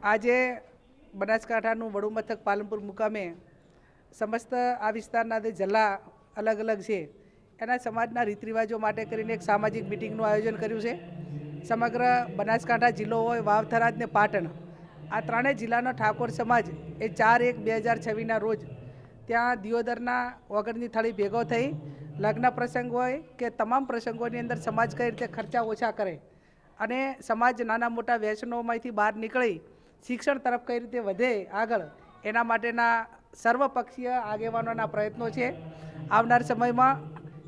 આજે બનાસકાંઠાનું વડુમથક પાલનપુર મુકામે સમસ્ત આ વિસ્તારના જે જલ્લા અલગ અલગ છે, એના સમાજના રીત રિવાજો માટે કરીને એક સામાજિક મિટિંગનું આયોજન કર્યું છે. સમગ્ર બનાસકાંઠા જિલ્લો હોય, વાવથરાજ ને પાટણ, આ ત્રણેય જિલ્લાનો ઠાકોર સમાજ એ ચાર એક બે હજાર છવ્વીસના રોજ ત્યાં દિયોદરના વગરની થળી ભેગો થઈ. લગ્ન પ્રસંગ હોય કે તમામ પ્રસંગોની અંદર સમાજ કઈ રીતે ખર્ચા ઓછા કરે અને સમાજ નાના મોટા વ્યસનોમાંથી બહાર નીકળી શિક્ષણ તરફ કઈ રીતે વધે આગળ, એના માટેના સર્વપક્ષીય આગેવાનોના પ્રયત્નો છે. આવનાર સમયમાં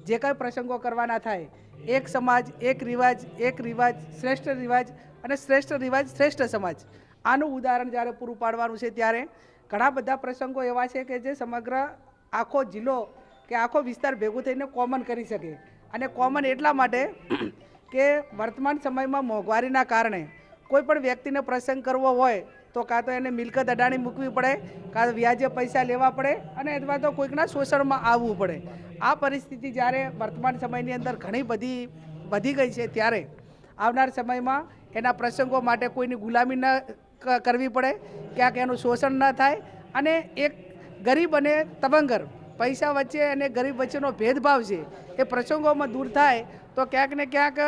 જે કંઈ પ્રસંગો કરવાના થાય, એક સમાજ, એક રિવાજ એક રિવાજ, શ્રેષ્ઠ રિવાજ અને શ્રેષ્ઠ રિવાજ, શ્રેષ્ઠ સમાજ. આનું ઉદાહરણ જ્યારે પૂરું પાડવાનું છે ત્યારે, ઘણા બધા પ્રસંગો એવા છે કે જે સમગ્ર આખો જિલ્લો કે આખો વિસ્તાર ભેગું થઈને કોમન કરી શકે. અને કોમન એટલા માટે કે વર્તમાન સમયમાં મોંઘવારીના કારણે કોઈ પણ વ્યક્તિને પ્રસંગ કરવો હોય તો કાં તો એને મિલકત અડાણી મૂકવી પડે, કાં તો વ્યાજે પૈસા લેવા પડે અને અથવા તો કોઈકના શોષણમાં આવવું પડે. આ પરિસ્થિતિ જ્યારે વર્તમાન સમયની અંદર ઘણી બધી વધી ગઈ છે ત્યારે આવનાર સમયમાં એના પ્રસંગો માટે કોઈની ગુલામી ન કરવી પડે, ક્યાંક એનું શોષણ ન થાય અને એક ગરીબ અને તબંગર પૈસા વચ્ચે અને ગરીબ વચ્ચેનો ભેદભાવ છે એ પ્રસંગોમાં દૂર થાય તો ક્યાંક ને ક્યાંક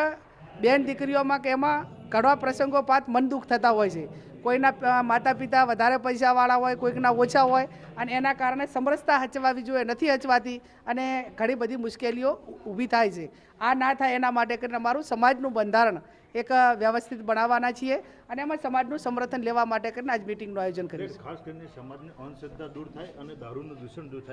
બેન દીકરીઓમાં કે એમાં ઘણા પ્રસંગો પાત મન દુઃખ થતા હોય છે. કોઈના માતા પિતા વધારે પૈસાવાળા હોય, કોઈકના ઓછા હોય અને એના કારણે સમરસતા હચવાવી જોઈએ, નથી હચવાતી અને ઘણી બધી મુશ્કેલીઓ ઊભી થાય છે. આ ના થાય એના માટે કરીને અમારું સમાજનું બંધારણ એક વ્યવસ્થિત બનાવવાના છીએ અને એમાં સમાજનું સમર્થન લેવા માટે કરીને આજ મિટિંગનું આયોજન કર્યું છે ખાસ કરીને સમાજની અંધશ્રદ્ધા દૂર થાય અને દારૂનું દૂષણ દૂર થાય.